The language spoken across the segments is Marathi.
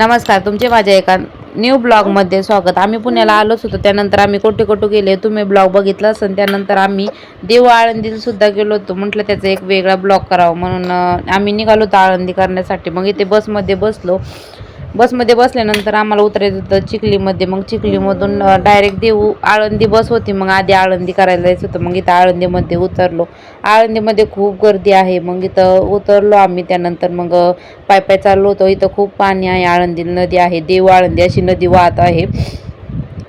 नमस्कार तुमचे माझ्या एका न्यू ब्लॉगमध्ये स्वागत. आम्ही पुण्याला आलोच होतो त्यानंतर आम्ही कोठे कोठे गेले. तुम्ही ब्लॉग बघितला असेल त्यानंतर आम्ही देव आळंदीसुद्धा गेलो होतो. म्हटलं त्याचा एक वेगळा ब्लॉग करावा म्हणून आम्ही निघालो होतो आळंदी करण्यासाठी. मग इथे बसमध्ये बसलो. बसमध्ये बसल्यानंतर आम्हाला उतरायचं होतं चिखलीमध्ये. मग चिखलीमधून डायरेक्ट देऊ आळंदी बस होती. मग आधी आळंदी करायला जायचं होतं. मग इथं आळंदीमध्ये उतरलो. आळंदीमध्ये खूप गर्दी आहे. मग इथं उतरलो आम्ही. त्यानंतर मग पाय पाय चाललो होतो. इथं खूप पाणी आहे. आळंदी नदी आहे. देव आळंदी अशी नदी वाहत आहे.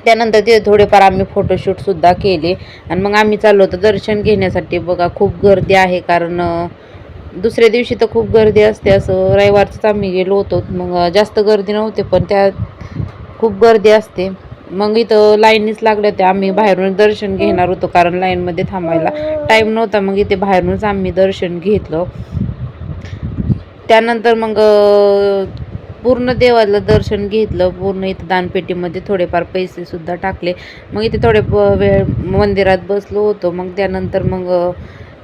त्यानंतर तिथे थोडेफार आम्ही फोटोशूटसुद्धा केले. आणि मग आम्ही चाललो होतो दर्शन घेण्यासाठी. बघा खूप गर्दी आहे कारण दुसऱ्या दिवशी तर खूप गर्दी असते. असं रविवारचंच आम्ही गेलो होतो. मग जास्त गर्दी नव्हते पण त्या खूप गर्दी असते. मग इथं लाईनीच लागल्या होत्या आम्ही बाहेरून दर्शन घेणार होतो कारण लाईनमध्ये थांबायला टाईम नव्हता. मग इथे बाहेरूनच आम्ही दर्शन घेतलं. त्यानंतर मग पूर्ण देवाला दर्शन घेतलं. पूर्ण इथं दानपेटीमध्ये थोडेफार पैसेसुद्धा टाकले. मग इथे थोडे प- वेळ मंदिरात बसलो होतो. मग त्यानंतर मग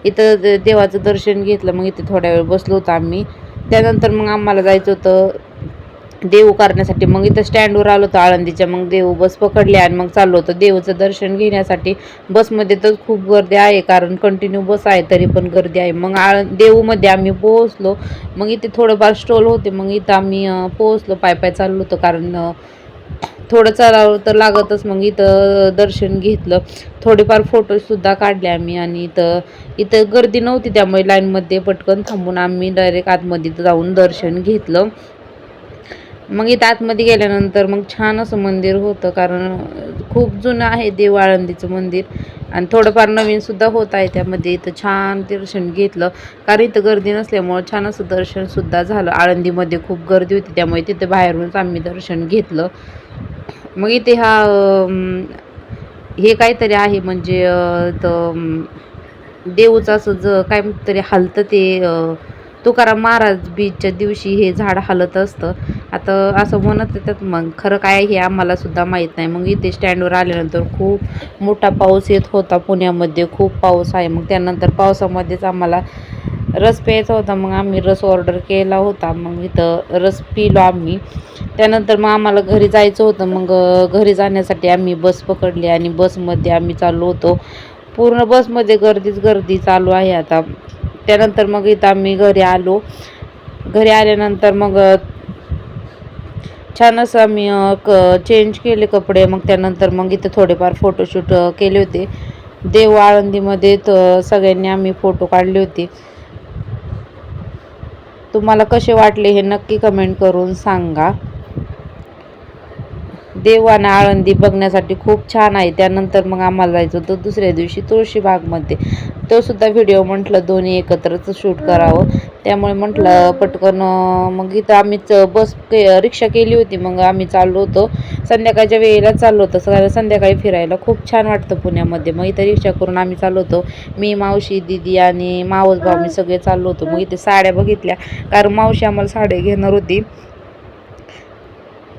इथं देवाचं दर्शन घेतलं मग इथे थोड्या वेळ बसलो होतो आम्ही. त्यानंतर मग आम्हाला जायचं होतं देऊ करण्यासाठी. मग इथं स्टँडवर आलो होतो आळंदीच्या. मग देऊ बस पकडली आणि मग चाललो होतो. देऊचं दर्शन घेण्यासाठी बसमध्ये तर खूप गर्दी आहे कारण कंटिन्यू बस आहे तरी पण गर्दी आहे. मग आळ देऊमध्ये आम्ही पोहोचलो. मग इथे थोडंफार स्टॉल होते. मग इथं आम्ही पोहोचलो. पाय पाय चाललो होतो कारण थोडं चालावं तर लागतच मग इथं दर्शन घेतलं. थोडेफार फोटोसुद्धा काढले आम्ही आणि इथं इथं गर्दी नव्हती त्यामुळे लाईनमध्ये पटकन थांबून आम्ही डायरेक्ट आतमध्ये जाऊन दर्शन घेतलं. मग इथं आतमध्ये गेल्यानंतर मग छान असं मंदिर होतं कारण खूप जुनं आहे देव आळंदीचं मंदिर. आणि थोडंफार नवीनसुद्धा होत आहे त्यामध्ये. इथं छान दर्शन घेतलं. कारण इथं गर्दी नसल्यामुळं छान असं दर्शनसुद्धा झालं. आळंदीमध्ये खूप गर्दी होती त्यामुळे तिथे बाहेरूनच आम्ही दर्शन घेतलं. मग इथे हा हे काहीतरी आहे म्हणजे तर देऊचं असं ज काय तरी हलतं ते तुकाराम महाराज बीजच्या दिवशी हे झाड हलत असतं. आता असं म्हणत येतात मग खरं काय हे आम्हाला सुद्धा माहीत नाही. मग इथे स्टँडवर आल्यानंतर खूप मोठा पाऊस येत होता पुण्यामध्ये खूप पाऊस आहे. मग त्यानंतर पावसामध्येच आम्हाला रस प्यायचा होता. मग आम्ही रस ऑर्डर केला होता. मग इथं रस पिलो आम्ही. त्यानंतर मग आम्हाला घरी जायचं होतं. मग घरी जाण्यासाठी आम्ही बस पकडली आणि बसमध्ये आम्ही चाललो होतो. पूर्ण बसमध्ये गर्दीच गर्दी चालू आहे आता. त्यानंतर मग इथं आम्ही घरी आलो. घरी आल्यानंतर मग छान असं आम्ही क चेंज केले कपडे. मग त्यानंतर मग इथं थोडेफार फोटोशूट केले होते. देव आळंदीमध्ये त- सगळ्यांनी आम्ही फोटो काढले होते. तुम्हाला कसे वाटले हे नक्की कमेंट करून सांगा. देव आणि आळंदी बघण्यासाठी खूप छान आहे. त्यानंतर मग आम्हाला जायचं होतं दुसऱ्या दिवशी तुळशीबागमध्ये. तो सुद्धा व्हिडिओ म्हटलं दोन्ही एकत्रच शूट करावं. त्यामुळे म्हटलं पटकन मग इथं आम्ही बस के रिक्षा केली होती. मग आम्ही चाललो होतो. संध्याकाळच्या वेळेला चाललो होतो. सगळ्या संध्याकाळी फिरायला खूप छान वाटतं पुण्यामध्ये. मग इथं रिक्षा करून आम्ही चाललो होतो. मी मावशी दिदी आणि मावस भाऊ मी सगळे चाललो होतो. मग इथे साड्या बघितल्या. कारण मावशी आम्हाला साड्या घेणार होती.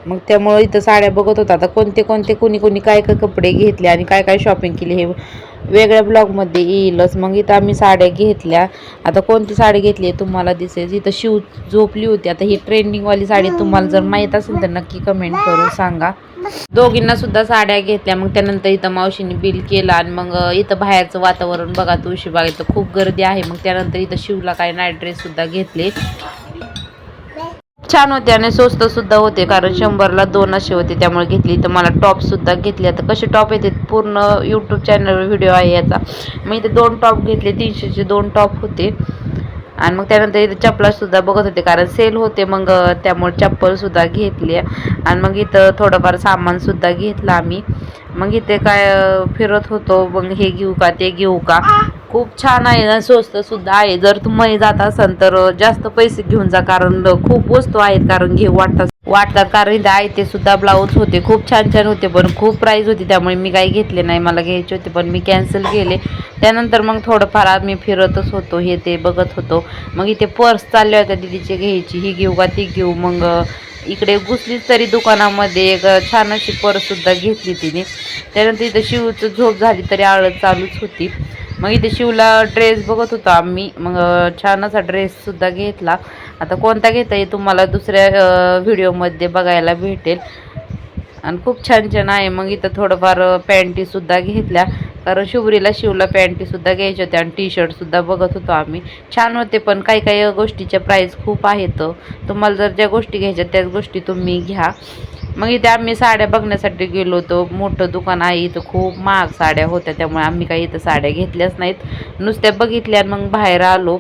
मग त्यामुळं इथं साड्या बघत होता. आता कोणते कोणते कोणी कोणी काय काय कपडे घेतले आणि काय काय शॉपिंग केली हे वेगळ्या ब्लॉगमध्ये येईलच. मग इथं आम्ही साड्या घेतल्या. आता कोणती साडी घेतली आहे तुम्हाला दिसेल. इथं शिव झोपली होती. आता ही ट्रेंडिंगवाली साडी तुम्हाला जर माहीत असेल तर नक्की कमेंट करून सांगा. दोघींना सुद्धा साड्या घेतल्या. मग त्यानंतर इथं मावशीने बिल केलं आणि मग इथं बाहेरचं वातावरण बघा तुळशीबाग इथं खूप गर्दी आहे. मग त्यानंतर इथं शिवला काय नाईट ड्रेस सुद्धा घेतले. छान होते आणि स्वस्त सुद्धा होते कारण शंभरला दोन असे होते त्यामुळे घेतली. तर मला टॉप सुद्धा घेतले. आता कसे टॉप येते? पूर्ण यूट्यूब चॅनलवर व्हिडिओ आहे याचा. मग इथे दोन टॉप घेतले तीनशेचे दोन टॉप होते. आणि मग त्यानंतर इथे चपलासुद्धा बघत होते कारण सेल होते मग त्यामुळे चप्पलसुद्धा घेतली. आणि मग इथं थोडंफार सामानसुद्धा घेतलं आम्ही. मग इथे काय फिरत होतो मग हे घेऊ का ते घेऊ का? खूप छान आहे आणि स्वस्त सुद्धा आहे. जर तुम्ही जात असाल तर जास्त पैसे घेऊन जा कारण खूप वस्तू आहेत कारण घेऊ वाटतात. वाटतात कारण इथे आहे ते सुद्धा ब्लाऊज होते. खूप छान छान होते पण खूप प्राईज होती. त्यामुळे मी काही घेतले नाही. मला घ्यायचे होते पण मी कॅन्सल केले. त्यानंतर मग थोडंफार आम्ही फिरतच होतो. हे ते बघत होतो. मग इथे पर्स चालल्या होत्या दिदीची घ्यायची. ही घेऊ का ती घेऊ? मग इकडे घुसलीच तरी दुकानामध्ये. एक छान अशी पर्ससुद्धा घेतली तिने. त्यानंतर इथं शिवचं झोप झाली तरी आळत चालूच होती. मग इथे शिवला ड्रेस बघत होतो आम्ही. मग छान असा ड्रेस सुद्धा घेतला. आता कोणता घेता येईल तुम्हाला दुसऱ्या व्हिडिओमध्ये बघायला भेटेल. आणि खूप छान छान आहे. मग इथं थोडंफार पॅन्टीसुद्धा घेतल्या. कारण शुभरीला शिवला पॅन्टीसुद्धा घ्यायच्या होत्या आणि टी शर्टसुद्धा बघत होतो आम्ही. छान होते पण काही काही गोष्टीच्या प्राईस खूप आहेत. तुम्हाला जर ज्या गोष्टी घ्यायच्या त्याच गोष्टी तुम्ही घ्या. मग इथे आम्ही साड्या बघण्यासाठी गेलो होतो. मोठं दुकान आहे इथं खूप महाग साड्या होत्या त्यामुळे आम्ही काही इथं साड्या घेतल्याच नाहीत. नुसत्या बघितल्या आणि मग बाहेर आलो.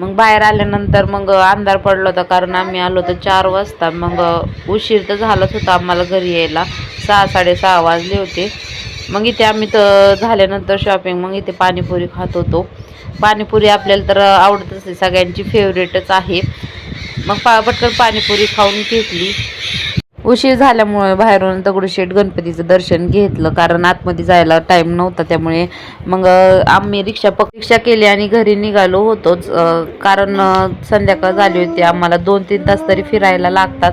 मग बाहेर आल्यानंतर मग अंधार पडला होता कारण आम्ही आलो होतो चार वाजता. मग उशीर तर झालाच होता आम्हाला घरी यायला. सहा साडेसहा वाजले होते. मग इथे आम्ही तर झाल्यानंतर शॉपिंग मग इथे पाणीपुरी खात होतो. पाणीपुरी आपल्याला तर आवडतच असते सगळ्यांची फेवरेटच आहे. मग पा पटकन पाणीपुरी खाऊन घेतली. उशीर झाल्यामुळे बाहेरून दगडूशेठ गणपतीचं दर्शन घेतलं कारण आतमध्ये जायला टाईम नव्हता त्यामुळे मग आम्ही रिक्षा पक रिक्षा केली आणि घरी निघालो होतोच. कारण संध्याकाळ झाली होती आम्हाला दोन तीन तास तरी फिरायला लागतात.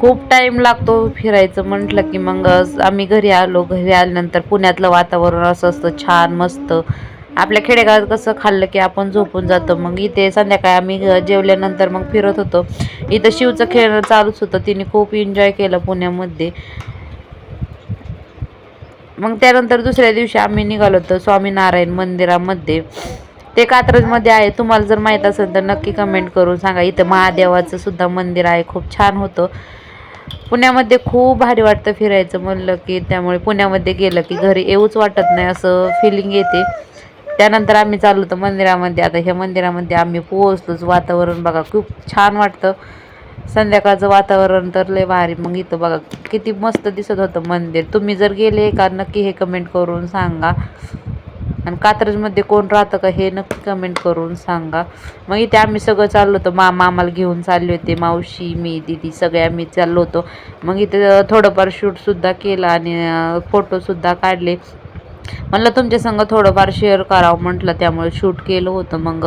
खूप टाईम लागतो फिरायचं. म्हटलं की मग आम्ही घरी आलो. घरी आल्यानंतर पुण्यातलं वातावरण असं असतं छान मस्त. आपल्या खेडेगावात कसं खाल्लं की आपण झोपून जातो. मग इथे संध्याकाळी आम्ही जेवल्यानंतर मग फिरत होतो. इथं शिवचं खेळणं चालूच होतं. तिने खूप एन्जॉय केलं पुण्यामध्ये. मग त्यानंतर दुसऱ्या दिवशी आम्ही निघालो होतो स्वामीनारायण मंदिरामध्ये. ते कात्रजमध्ये आहे. तुम्हाला जर माहीत असेल तर नक्की कमेंट करून सांगा. इथं महादेवाचं सुद्धा मंदिर आहे. खूप छान होतं. पुण्यामध्ये खूप भारी वाटतं फिरायचं म्हणलं की त्यामुळे पुण्यामध्ये गेलं की घरी येऊच वाटत नाही असं फिलिंग येते. त्यानंतर आम्ही चाललो होतो मंदिरामध्ये. आता ह्या मंदिरामध्ये आम्ही पोहोचलोच. वातावरण बघा खूप छान वाटतं. संध्याकाळचं वातावरण तर लय भारी. मग इथं बघा किती मस्त दिसत होतं मंदिर. तुम्ही जर गेले का नक्की हे कमेंट करून सांगा. आणि कात्रजमध्ये कोण राहतं का हे नक्की कमेंट करून सांगा. मग इथे आम्ही सगळं चाललो होतो. मामा आम्हाला घेऊन चालले होते. मावशी मी दिदी सगळे आम्ही चाललो होतो. मग इथे थोडंफार शूटसुद्धा केलं आणि फोटोसुद्धा काढले. म्हणलं तुमच्या संग थोडंफार शेअर करावं म्हटलं. त्यामुळे शूट केलं होतं. मग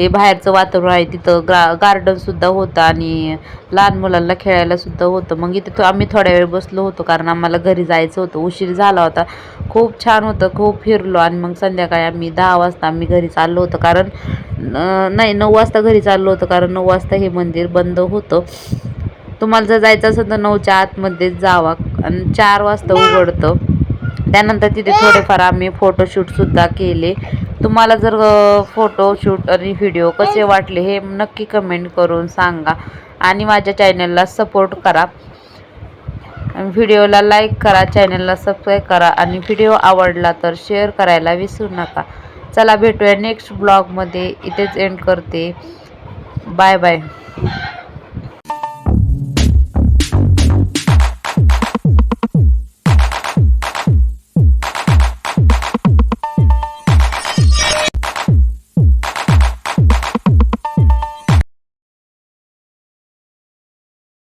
हे बाहेरचं वातावरण आहे तिथं ग्रा गार्डनसुद्धा होतं आणि लहान मुलांना खेळायलासुद्धा होतं. मग इथे तो आम्ही थोड्या वेळ बसलो होतो कारण आम्हाला घरी जायचं होतं. उशीर झाला होता. खूप छान होतं खूप फिरलो आणि मग संध्याकाळी आम्ही दहा वाजता आम्ही घरी चाललो होतो. कारण नाही नऊ वाजता घरी चाललो होतो कारण नऊ वाजता हे मंदिर बंद होतं. तुम्हाला जर जायचं असेल तर नऊच्या आतमध्येच जावा आणि चार वाजता उघडतं. त्यानंतर तिथे थोडेफार आम्ही फोटोशूटसुद्धा केले. तुम्हाला जर फोटोशूट आणि व्हिडिओ कसे वाटले हे नक्की कमेंट करून सांगा. आणि माझ्या चॅनलला सपोर्ट करा. व्हिडिओला लाईक करा चॅनलला सबस्क्राईब करा. आणि व्हिडिओ आवडला तर शेअर करायला विसरू नका. चला भेटूया नेक्स्ट ब्लॉगमध्ये इथेच एंड करते. Bye bye